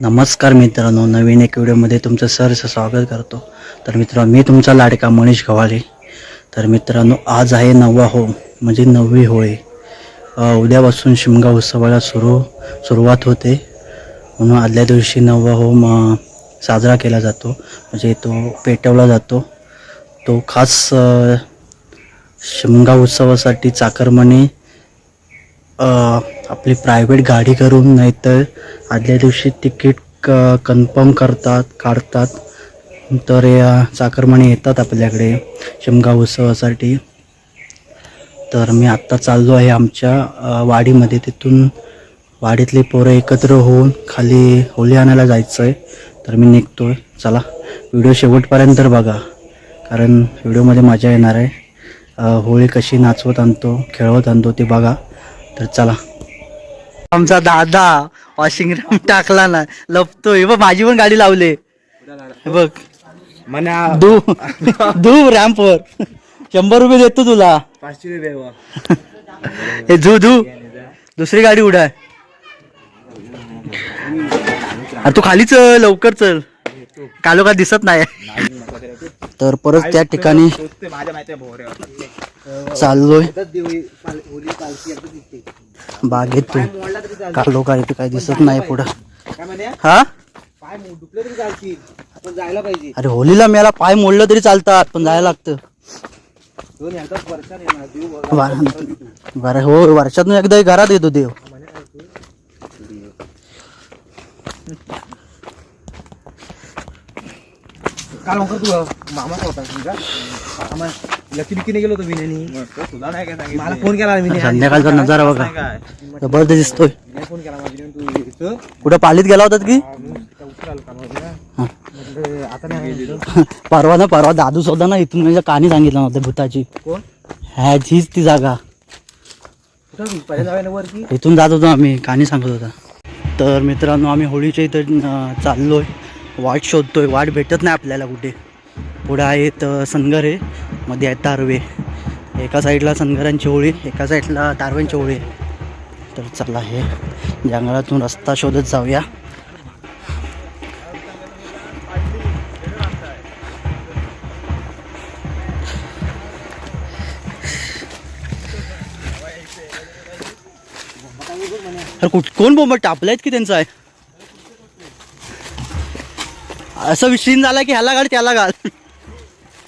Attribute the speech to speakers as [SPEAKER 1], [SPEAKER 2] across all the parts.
[SPEAKER 1] नमस्कार मित्रांनो नवीन एक व्हिडिओमध्ये तुमचं सरचं स्वागत करतो. तर मित्रांनो मी तुमचा लाडका मनीष गव्हाळे. तर मित्रांनो आज आहे नववा हो म्हणजे नववी होळी. उद्यापासून शिमगा उत्सवाला सुरू सुरुवात होते. म्हणून आदल्या दिवशी नववा हो म साजरा केला जातो. म्हणजे तो पेटवला जातो. तो खास शिमगा उत्सवासाठी चाकरमणी आपली प्रायव्हेट गाडी करून नाहीतर आदल्या दिवशी तिकीट क कन्फर्म करतात काढतात. तर या चाकरमाने येतात आपल्याकडे शिमगा उत्सवासाठी. तर मी आत्ता चाललो आहे आमच्या वाडीमध्ये. तिथून वाडीतली पोरं एकत्र होऊन खाली होली आणायला जायचं आहे तर मी निघतो आहे चला व्हिडिओ शेवटपर्यंत बघा. कारण व्हिडिओमध्ये मजा येणार आहे. होळी कशी नाचवत आणतो खेळवत आणतो ते बघा. तर चला. आमचा दादा वॉशिंग रूम टाकला ना लपतोय. बघ माझी पण गाडी लावले. बघ.
[SPEAKER 2] मना.
[SPEAKER 1] धू धू रॅम्पवर शंभर रुपये देतो तुला.
[SPEAKER 2] पाचशे रुपये.
[SPEAKER 1] हे झू झू दुसरी गाडी उडाय अरे तू खाली चल लवकर चल. कालो का दिसत नाही. तर परत त्या ठिकाणी. चाललोय.
[SPEAKER 2] देवी पाल- होली
[SPEAKER 1] बागेतून इथे काही दिसत नाही पुढं. हा?
[SPEAKER 2] पाय तरी चालतील जायला पाहिजे
[SPEAKER 1] अरे होलीला मेला पाय मोडलं तरी चालतात पण जायला लागतं. बरं हो वर्षातून एकदा घरात येतो देव.
[SPEAKER 2] काल म्हणतो तू? मामा होता तुझा मामा लकी बिकीने गेलो होतो विनेनी तुला नाही काय मला फोन केला विने
[SPEAKER 1] संध्याकाळचा नजारा बघा. जबरदस्त दिसतोय.
[SPEAKER 2] नाही फोन केला माझ्या तू इथं.
[SPEAKER 1] कुठं पालीत गेला होतात की?
[SPEAKER 2] मी त्या उशीर आलो कामावर ना.
[SPEAKER 1] हा.
[SPEAKER 2] म्हटलं, आता नाही आलो.
[SPEAKER 1] परवा ना परवा दादू सुद्धा ना इथून म्हणजे कहाणी सांगितलं नव्हतं भूताची.
[SPEAKER 2] कोण?
[SPEAKER 1] ह्या हीच ती जागा. इथून जात होतो आम्ही कहाणी सांगत होता. तर मित्रांनो आम्ही होळीच्या इथं चाललोय. वाट शोधतोय वाट भेटत नाही आपल्याला कुठे. पुढं आहेत सनगरे सनगर आहे मध्ये आहेत तारवे. एका साईडला सनगरांची होळी एका साईडला तारव्यांची होळी तर चला हे जंगलातून रस्ता शोधत जाऊया. अरे कुठ कोण बोंब टापलायत की त्यांचा आहे? असं विश्रीन झाला की ह्याला घाल त्याला घाल.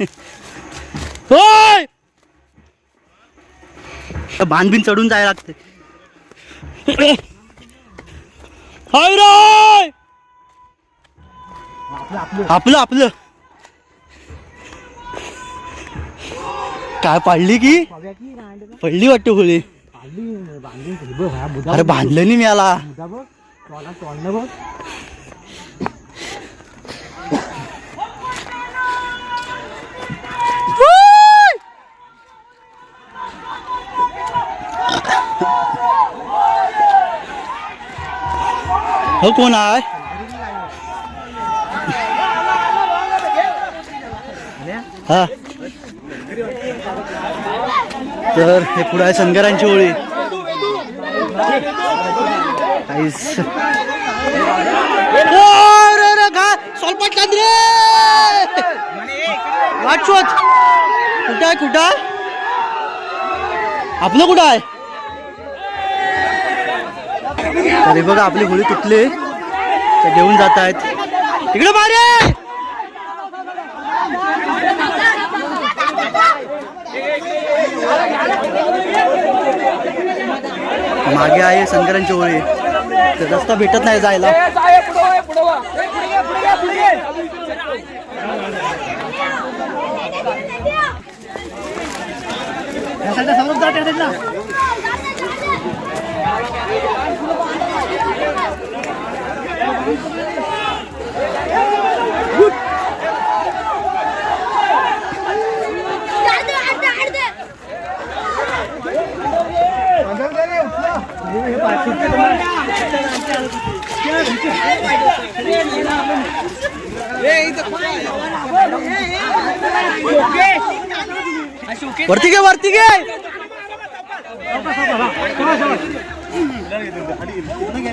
[SPEAKER 1] होय बांधबीन चढून जायला लागते हाय रे! आपलं आपलं. काय पाडली की? पडली वाटते होळी. अरे बांधलं नाही मी याला. हो कोण आहे हा तर हे पुढे आहे सनगरांची होळी काहीच ओ, रे, सोलपट कांद कुठं आहे कुठं आहे? आपलं कुठं आहे तर हे बघा आपली होळी तुटली. ते घेऊन जात आहेत. तिकडे मारे! मागे आहे शंकरांची होळी. तर रस्ता भेटत नाही जायला.
[SPEAKER 3] अर्ध अर्ध
[SPEAKER 1] वरती घे वरती घे.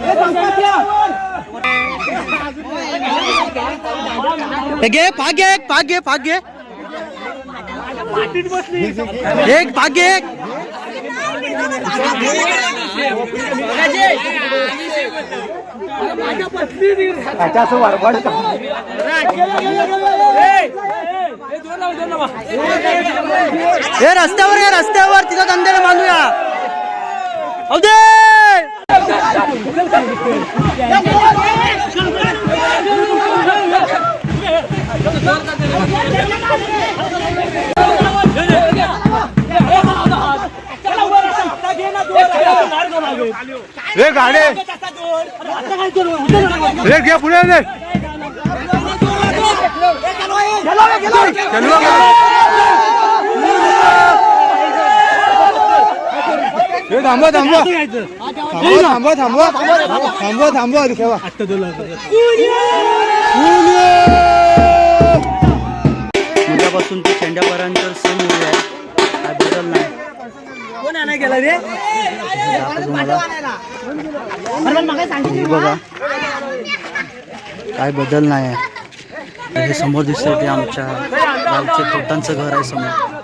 [SPEAKER 1] हे घे भाग एक भाग घे भाग घे एक भाग एक। हे रस्त्यावर या रस्त्यावर तिथं धंद्याला बांधूया। अवदे
[SPEAKER 2] रे गाडे रे घ्या पुढे रे थांबा थांबा. थांबवा थांबवा थांबवा थांबवा. ठेवा
[SPEAKER 1] उद्यापासून ते शेंड्यापर्यंत सेम होईल काय बदल नाही. दाखवतो तुम्हाला. हे बघा. काय बदल नाही. आहे हे समोर दिसतंय ते आमच्या गावचे खोटांचं घर आहे समोर.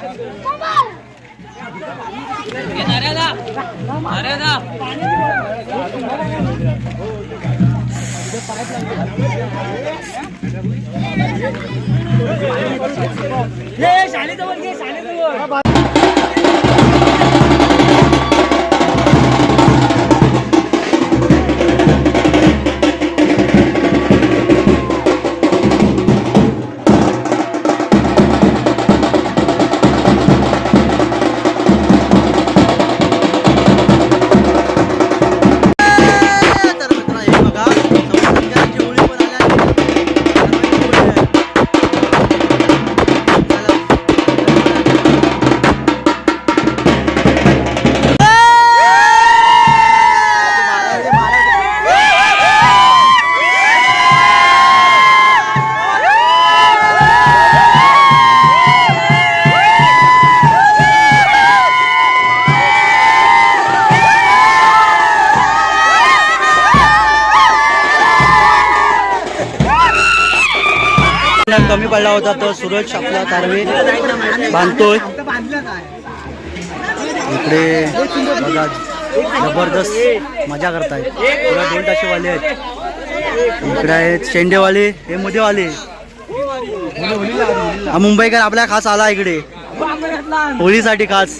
[SPEAKER 1] तर पडला होता तो सूरज आपला तारवे बांधतोय. इकडे बघा जबरदस्त मजा करतायत. पुरा दोन ताशेवाले आहेत. इकडे आहेत शेंडेवाले हे मोदेवाले. हा मुंबईकर आपल्या खास आला इकडे. होळीसाठी खास.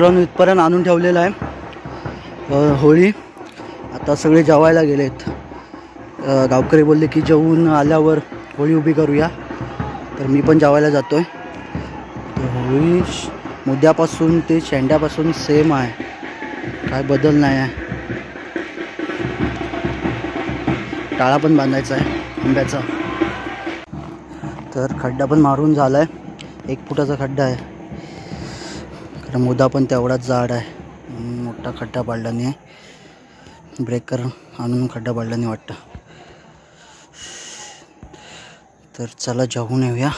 [SPEAKER 1] मित्रांनो इथपर्यंत आणून ठेवलेलं आहे. होळी. आता सगळे जेवायला गेलेत. गावकरी बोलले की जेवून आल्यावर होळी उभी करूया. तर मी पण जेवायला जातो आहे तर होळी श- ते शेंड्यापासून सेम आहे. काय बदल नाही आहे. टाळा पण बांधायचा आहे आंब्याचा. तर खड्डा पण मारून झाला आहे एक फुटाचा खड्डा आहे. कारण मुदा पण तेवढाच जाड आहे. मोठा खड्डा पाडला नाही ब्रेकर आणून खड्डा पाडला नाही वाटतं. तर चला जाऊन येऊया.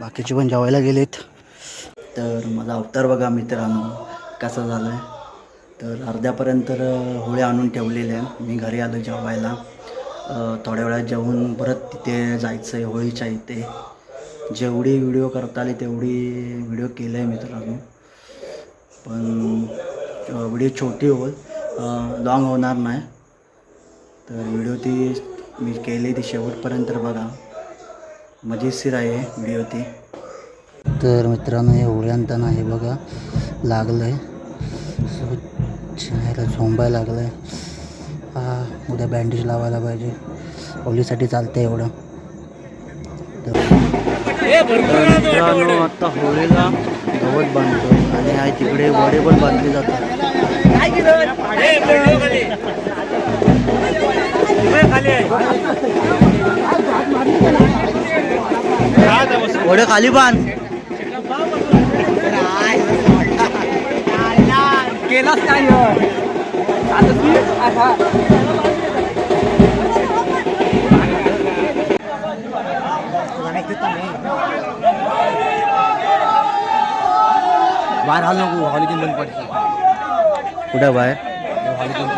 [SPEAKER 1] बाकीचे पण जेवायला गेलेत. तर माझा अवतार बघा मित्रांनो कसा झाला आहे तर अर्ध्यापर्यंत होळी आणून ठेवलेले आहे मी घरी आलो जेवायला. थोड्या वेळात जेवून परत तिथे जायचं आहे होळीच्या इथे. जेवढी व्हिडिओ करता आली तेवढी व्हिडिओ केलं आहे मित्रांनो. पण व्हिडिओ छोटी होईल. लॉंग होणार नाही. तर व्हिडिओ ती मी केली ती शेवटपर्यंत बघा. मजेशीर आहे व्हिडिओ ती. तर मित्रांनो हे उड्यांताना हे बघा. लागलं आहे ह्याला झोंबायला लागलं आहे हा उद्या बँडेज लावायला पाहिजे. ओलीसाठी चालतं एवढं. तर मित्रांनो आता होळीला गवत बांधतो आणि आहे तिकडे वडे पण बांधले जातात. वडे खाली बांध.
[SPEAKER 2] केलाच काय बाहेर हाल नको हॉलिडेन बंद पडते.
[SPEAKER 1] कुठं बाहेर?
[SPEAKER 2] हॉलिडेन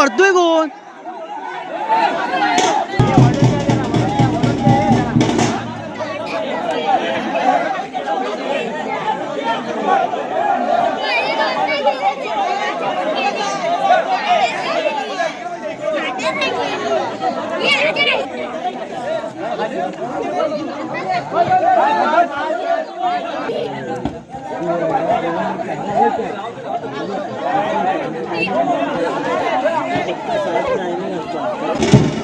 [SPEAKER 1] करतोय कोण
[SPEAKER 2] Thank you. अरे वरतोय कोण सोन्याचा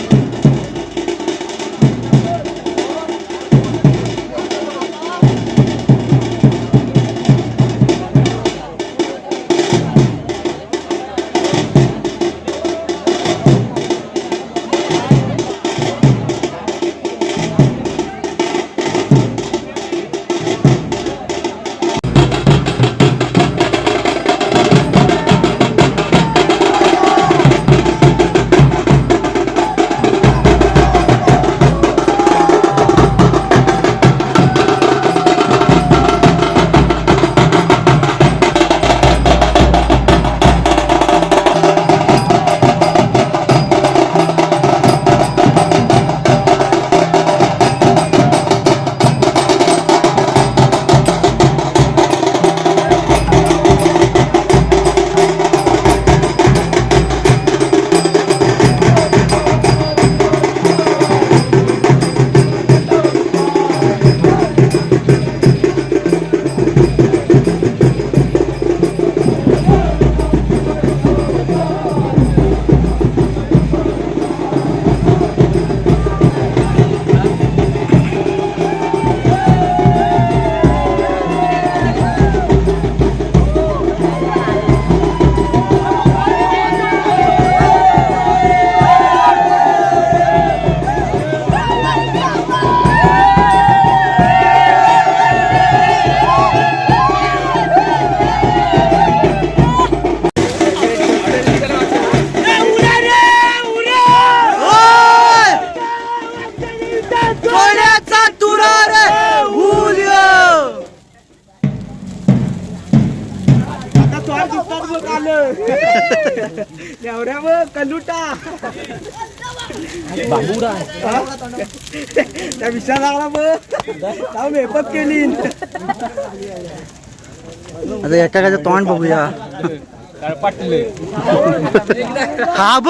[SPEAKER 2] विषया लागला बघ. मेकअप केली.
[SPEAKER 1] आता एकाचं तोंड बघूया.
[SPEAKER 2] पाटले
[SPEAKER 1] हा ब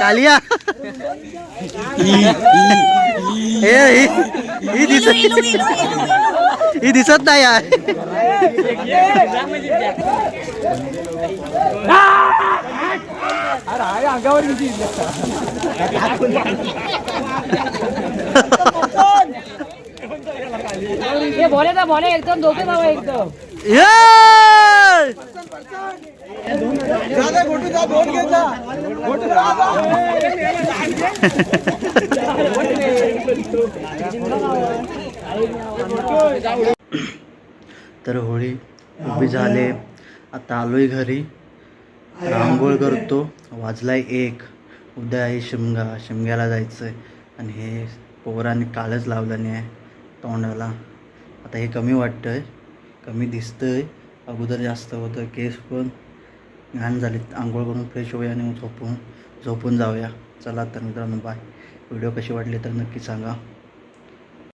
[SPEAKER 1] कालिया. ही दिसत. ही दिसत नाही यार
[SPEAKER 2] अंगावर
[SPEAKER 3] हे भोले एकदम दोघे भाऊ एकदम.
[SPEAKER 1] ये!
[SPEAKER 2] गोटू जा दोन घे जा गोटू जा
[SPEAKER 1] तर होळी उभी झाले. आता आलोय घरी. रांगोळ करतो. वाजलाय एक. उद्या आहे शिमगा. शिमग्याला जायचं आहे आणि हे पोराने कालच लावलं नाही आहे तोंडाला. आता हे कमी वाटतं आहे कमी दिसतंय. अगोदर जास्त होतं. केस पण घाण झाली आंघोळ करून फ्रेश होऊया आणि झोपून झोपून जाऊया. चला तर मित्रांनो बाय व्हिडिओ कशी वाटली तर नक्की सांगा.